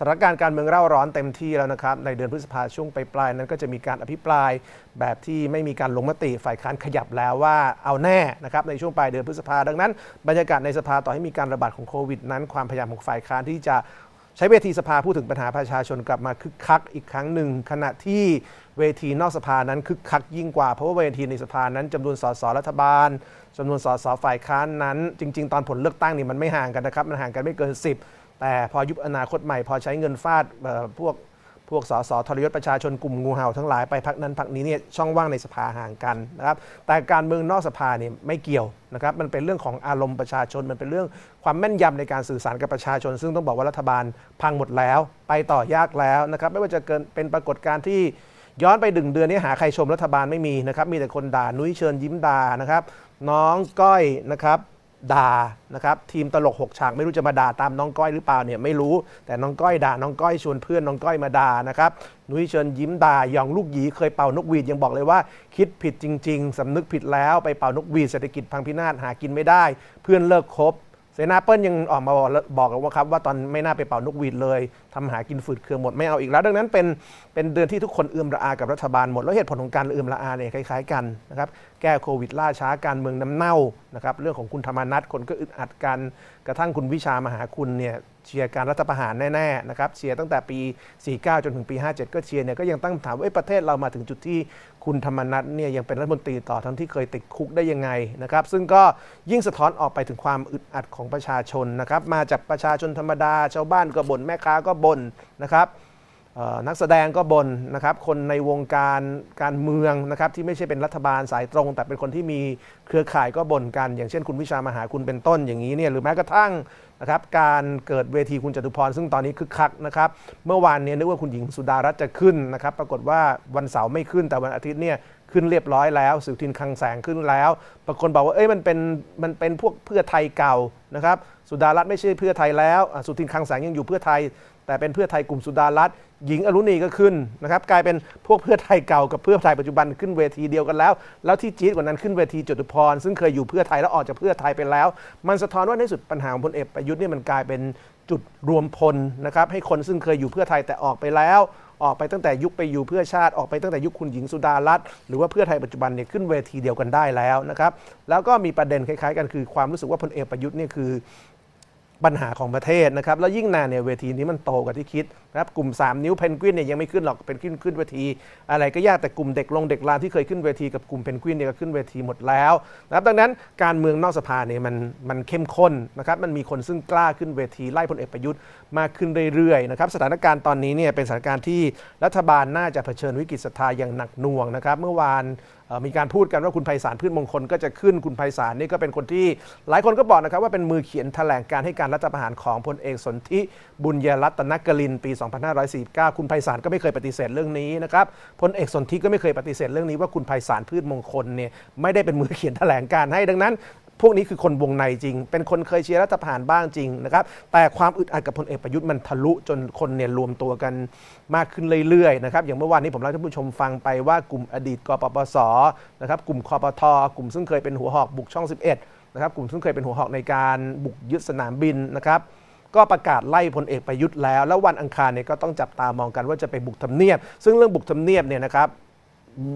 สถานการณ์การเมืองเร่าร้อนเต็มที่แล้วนะครับ ในเดือนพฤษภาช่วงปลายๆนั้นก็จะมีการอภิปรายแบบที่ไม่มีการลงมติฝ่ายค้านขยับแล้วว่าเอาแน่นะครับในช่วงปลายเดือนพฤษภาดังนั้น บรรยากาศในสภาต่อให้มีการระบาดของโควิด นั้นความพยายามของฝ่ายค้านที่จะใช้เวทีสภาพูดถึงปัญหาประชาชนกลับมาคึกคักอีกครั้งหนึ่ง ขณะที่เวทีนอกสภานั้นคึกคักยิ่งกว่าเพราะว่าเวทีในสภานั้นจำนวนสสรัฐบาลจำนวนสสฝ่ายค้านนั้น จริง ๆ ตอนผลเลือกตั้งนี่มันไม่ห่างกันนะครับ มันห่างกันไม่เกิน 10 แต่พอยุบอนาคตใหม่พอใช้เงินฟาดพวกพวกสสทรยศประชาชนกลุ่มงูเห่าทั้งหลายไปพักนั้นพักนี้เนี่ยช่องว่างในสภาห่างกันนะครับแต่การเมืองนอกสภาเนี่ยไม่เกี่ยวนะครับมันเป็นเรื่องของอารมณ์ประชาชน มันเป็นเรื่องความแม่นยำในการสื่อสารกับประชาชน ซึ่งต้องบอกว่ารัฐบาลพังหมดแล้ว ไปต่อยากแล้วนะครับไม่ว่าจะเกินเป็นปรากฏการณ์ที่ย้อนไปดึงเดือนนี้หาใครชมรัฐบาลไม่มีนะครับมีแต่คนด่านุ้ยเชิญยิ้มด่านะครับน้องก้อยนะครับ ด่านะครับทีมตลกหกฉากไม่รู้จะมาด่าตามน้องก้อยหรือเปล่าเนี่ยไม่รู้แต่น้องก้อยด่าน้องก้อยชวนเพื่อนน้องก้อยมาด่านะครับนุ้ยเชิญยิ้มด่ายองลูกหยีเคยเป่านกหวีดยังบอกเลยว่า คิดผิดจริง ๆสำนึกผิดแล้วไปเป่านกหวีดเศรษฐกิจพังพินาศหากินไม่ได้ เพื่อนเลิกคบเสนาเปิ้ลยังออกมาบอกว่าครับว่าตอนไม่น่าไปเป่านกหวีดเลยทำหากินฝืดเคืองหมดไม่เอาอีกแล้ว ดังนั้นเป็นเป็นเดือนที่ทุกคนเอื้อมระอากับรัฐบาลหมดแล้วเหตุผลของการเอื้อมระอาเนี่ยคล้ายๆกันนะครับแก้โควิดล่าช้าการเมืองน้ำเน่านะครับเรื่องของคุณธรรมนัฐคนก็อึดอัดกันกระทั่งคุณวิชามหาคุณเนี่ยเชียร์การรัฐประหารแน่ๆนะครับเชียร์ตั้งแต่ปี 49 จนถึงปี 57 ก็เชียร์เนี่ยก็ยังตั้งคำถามว่าประเทศเรามาถึงจุดที่คุณธรรมนัฐเนี่ยยังเป็นรัฐมนตรีต่อทั้งที่เคยติดคุกได้ยังไงนะครับซึ่งก็ยิ่งสะท้อนออกไปถึงความอึดอัดของประชาชนนะครับมาจากประชาชนธรรมดาชาวบ้านก็บ่นแม่ค้าก็บ่นนะครับ นักแสดงก็บ่นนะครับ คนในวงการการเมืองนะครับที่ไม่ใช่เป็นรัฐบาลสายตรง แต่เป็นคนที่มีเครือข่ายก็บ่นกัน อย่างเช่นคุณวิชามหาคุณเป็นต้นอย่างนี้เนี่ยหรือแม้กระทั่งนะครับการเกิดเวทีคุณจตุพรซึ่งตอนนี้คึกคักนะครับเมื่อวานเนี้นึกว่าคุณหญิงสุดารัตน์จะขึ้นนะครับ ปรากฏว่าวันเสาร์ไม่ขึ้นแต่วันอาทิตย์เนี่ยขึ้นเรียบร้อยแล้วสุทินคังแสงขึ้นแล้วบางคนบอกว่าเอ้ยมันเป็นมันเป็นพวกเพื่อไทยเก่านะครับ สุดารัตน์ไม่ใช่เพื่อไทยแล้วสุทินคังแสงยังอยู่เพื่อไทย แต่เป็นเพื่อไทยกลุ่มสุดารัตน์หญิงอรุณีก็ขึ้นนะครับกลายเป็นพวกเพื่อไทยเก่ากับเพื่อไทยปัจจุบันขึ้นเวทีเดียวกันแล้ว แล้วที่จี๊ดกว่านั้นขึ้นเวทีจตุพร ซึ่งเคยอยู่เพื่อไทยแล้วออกจากเพื่อไทยไปแล้ว มันสะท้อนว่าในสุดปัญหาของพลเอกประยุทธ์เนี่ยมันกลายเป็นจุดรวมพลนะครับให้คนซึ่งเคยอยู่เพื่อไทยแต่ออกไปแล้วออกไปตั้งแต่ยุคไปอยู่เพื่อชาติออกไปตั้งแต่ยุคคุณหญิงสุดารัตน์หรือว่าเพื่อไทยปัจจุบันเนี่ยขึ้นเวทีเดียวกันได้แล้วนะครับ แล้วก็มีประเด็นคล้ายๆ กันคือความรู้สึกว่าพลเอกประยุทธ์เนี่ยคือ ปัญหาของประเทศนะครับ แล้วยิ่งนานเนี่ยเวทีนี้มันโตกว่าที่คิดนะครับกลุ่ม 3 นิ้วเพนกวินเนี่ยยังไม่ขึ้นหรอกเป็นขึ้นขึ้นเวที อะไรก็ยากแต่กลุ่มเด็กลงเด็กลาที่เคยขึ้นเวทีกับกลุ่มเพนกวินเนี่ยก็ขึ้นเวทีหมดแล้วนะครับดังนั้นการเมืองนอกสภาเนี่ยมันมันเข้มข้นนะครับมันมีคนซึ่งกล้าขึ้นเวทีไล่พลเอกประยุทธ์มากขึ้นเรื่อยๆนะครับสถานการณ์ตอนนี้เนี่ยเป็นสถานการณ์ที่รัฐบาลน่าจะเผชิญวิกฤตศรัทธาอย่างหนักหน่วงนะครับเมื่อวานมีการพูดกันว่าคุณไพศาลพืชมงคลก็จะขึ้นคุณไพศาลนี่ก็เป็นคนที่ หลายคนก็บอกนะครับว่าเป็นมือเขียนแถลงการให้การรัฐประหารของพลเอกสนธิบุญยรัตนกลินปี 2549 คุณไพศาลก็ไม่เคยปฏิเสธเรื่องนี้นะครับพลเอกสนธิก็ไม่เคยปฏิเสธเรื่องนี้ว่าคุณไพศาลพืชมงคลเนี่ยไม่ได้เป็นมือเขียนแถลงการให้ดังนั้นพวกนี้คือคนวงในจริง เป็นคนเคยเชียร์รัฐประหารบ้างจริงนะครับ แต่ความอึดอัดกับพลเอกประยุทธ์มันทะลุจนคนเนี่ยรวมตัวกันมากขึ้นเรื่อยๆนะครับ อย่างเมื่อวานนี้ผมเล่าให้ท่านผู้ชมฟังไปว่ากลุ่มอดีตกปปส นะครับ กลุ่มคอปท กลุ่มซึ่งเคยเป็นหัวหอกบุกช่อง 11 นะครับกลุ่มซึ่งเคยเป็นหัวหอกในการบุกยึดสนามบินนะครับก็ประกาศไล่พลเอกประยุทธ์แล้ว แล้ววันอังคารเนี่ยก็ต้องจับตามองกันว่าจะไปบุกทำเนียบ ซึ่งเรื่องบุกทำเนียบเนี่ยนะครับ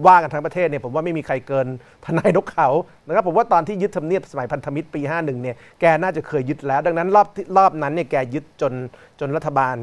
ว่ากันทั้งประเทศเนี่ยผมว่าไม่มีใครเกินทนายนกเขานะครับผมว่าตอนที่ยึดทำเนียบสมัยพันธมิตรปี 51เนี่ยแกน่าจะเคยยึดแล้ว ดังนั้นรอบรอบนั้นเนี่ยแกยึดจนจนรัฐบาล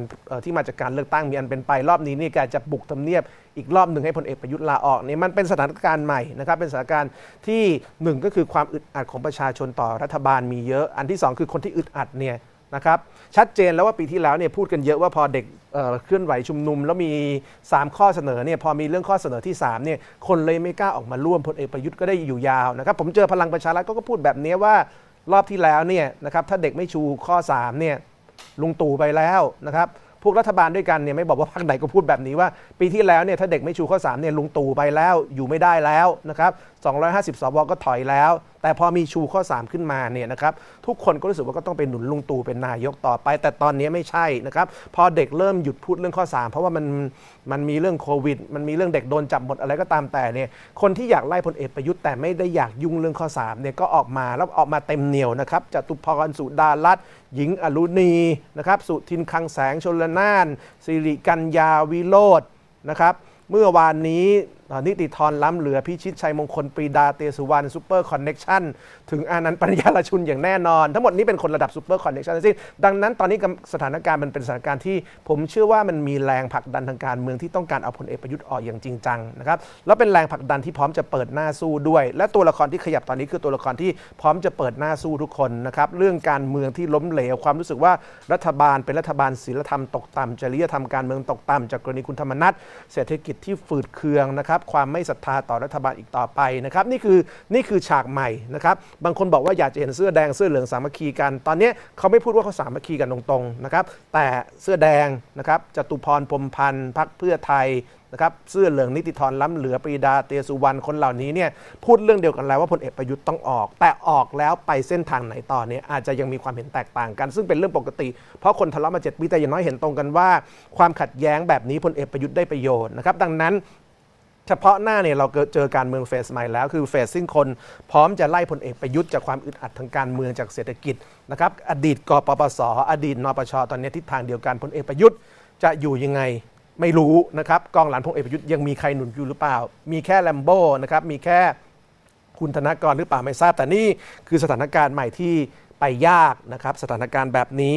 ที่มาจากการเลือกตั้งมีอันเป็นไป รอบนี้เนี่ยแกจะบุกทำเนียบอีกรอบหนึ่งให้พลเอกประยุทธ์ลาออกเนี่ยมันเป็นสถานการณ์ใหม่นะครับเป็นสถานการณ์ที่หนึ่งก็คือความอึดอัดของประชาชนต่อรัฐบาลมีเยอะ อันที่สองคือคนที่อึดอัดเนี่ย นะครับชัดเจนแล้วว่าปีที่แล้วเนี่ยพูดกันเยอะว่าพอเด็กเเคลื่อนไหวชุมนุม แล้วมี 3 ข้อเสนอเนี่ยพอมีเรื่องข้อเสนอที่3เนี่ยคนเลยไม่กล้าออกมาร่วมพลเอกประยุทธ์ก็ได้อยู่ยาวนะครับผมเจอพลังประชารัฐก็ก็พูดแบบนี้ว่ารอบที่แล้วเนี่ยนะครับถ้าเด็กไม่ชูข้อ3เนี่ยลุงตู่ไปแล้วนะครับพวกรัฐบาลด้วยกันเนี่ยไม่บอกว่าพรรคไหนก็พูดแบบนี้ว่า ปีที่แล้วเนี่ยถ้าเด็กไม่ชูข้อ3เนี่ยลุงตู่ไปแล้วอยู่ไม่ได้แล้วนะครับ250 สวก็ถอยแล้ว แต่พอมีชูข้อ 3 ขึ้นมาเนี่ยนะครับทุกคนก็รู้สึกว่าก็ต้องเป็นหนุนลุงตู่เป็นนายกต่อไป แต่ตอนนี้ไม่ใช่นะครับพอเด็กเริ่มหยุดพูดเรื่องข้อ 3 เพราะว่ามันมันมีเรื่องโควิด มันมีเรื่องเด็กโดนจับหมดอะไรก็ตามแต่เนี่ยคนที่อยากไล่พลเอกประยุทธ์แต่ไม่ได้อยากยุ่งเรื่องข้อ3เนี่ยก็ออกมาแล้วออกมาเต็มเหนียวนะครับจตุพรสุดารัตน์หญิงอรุณีนะครับสุทินคังแสงชนละนานสิริกัญญาวิโรจน์นะครับเมื่อวานนี้ นิติธรล้ำเหลือพิชิตชัยมงคลปรีดาเตสุวรรณซูเปอร์คอนเน็ชันถึงอานันต์ปัญญาลชุนอย่างแน่นอน ทั้งหมดนี้เป็นคนระดับซูเปอร์คอนเน็ชันทั้งสิ้นดังนั้นตอนนี้สถานการณ์มันเป็นสถานการณ์ที่ ผมเชื่อว่ามันมีแรงผลักดันทางการเมืองที่ต้องการเอาพลเอกประยุทธ์ออกอย่างจริงจังนะครับแล้วเป็นแรงผลักดันที่พร้อมจะเปิดหน้าสู้ด้วย และตัวละครที่ขยับตอนนี้คือตัวละครที่พร้อมจะเปิดหน้าสู้ทุกคนนะครับเรื่องการเมืองที่ล้มเหลวความรู้สึกว่ารัฐบาลเป็นรัฐบาลศีลธรรมตกต่ำจริยธรรมการเมืองตกต่ำจากกรณีคุณธรรมนัฐเศรษฐกิจที่ฝืดเคืองนะครับความไม่ศรัทธาต่อรัฐบาลอีกต่อไปนะครับนี่คือนี่คือฉากใหม่นะครับบางคนบอกว่าอยากจะเห็นเสื้อแดงเสื้อเหลืองสามัคคีกัน ตอนนี้เขาไม่พูดว่าเขาสามัคคีกันตรงๆนะครับแต่เสื้อแดงนะครับจตุพรพรมพันธ์พักเพื่อไทยนะครับเสื้อเหลืองนิติธรล้ำเหลือปรีดาเตียสุวรรณคนเหล่านี้เนี่ยพูดเรื่องเดียวกันแล้วว่าพลเอกประยุทธ์ต้องออก แต่ออกแล้วไปเส้นทางไหนต่อเนี่ยอาจจะยังมีความเห็นแตกต่างกัน ซึ่งเป็นเรื่องปกติ เพราะคนทะเลาะมาเจ็ดปีแต่อย่างน้อยเห็นตรงกันว่า ความขัดแย้งแบบนี้พลเอกประยุทธ์ได้ประโยชน์นะครับดังนั้น เฉพาะหน้าเนี่ยเราเจอการเมืองเฟสใหม่แล้ว คือเฟสซึ่งคนพร้อมจะไล่พลเอกประยุทธ์จากความอึดอัดทางการเมืองจากเศรษฐกิจนะครับอดีตกปปสอดีตนปชตอนนี้ทิศทางเดียวกันพลเอกประยุทธ์จะอยู่ยังไงไม่รู้นะครับกองหลังพลเอกประยุทธ์ยังมีใครหนุนอยู่หรือเปล่า มีแค่แลมโบ้นะครับมีแค่คุณธนกรหรือเปล่าไม่ทราบแต่นี่คือสถานการณ์ใหม่ที่ไปยากนะครับสถานการณ์แบบนี้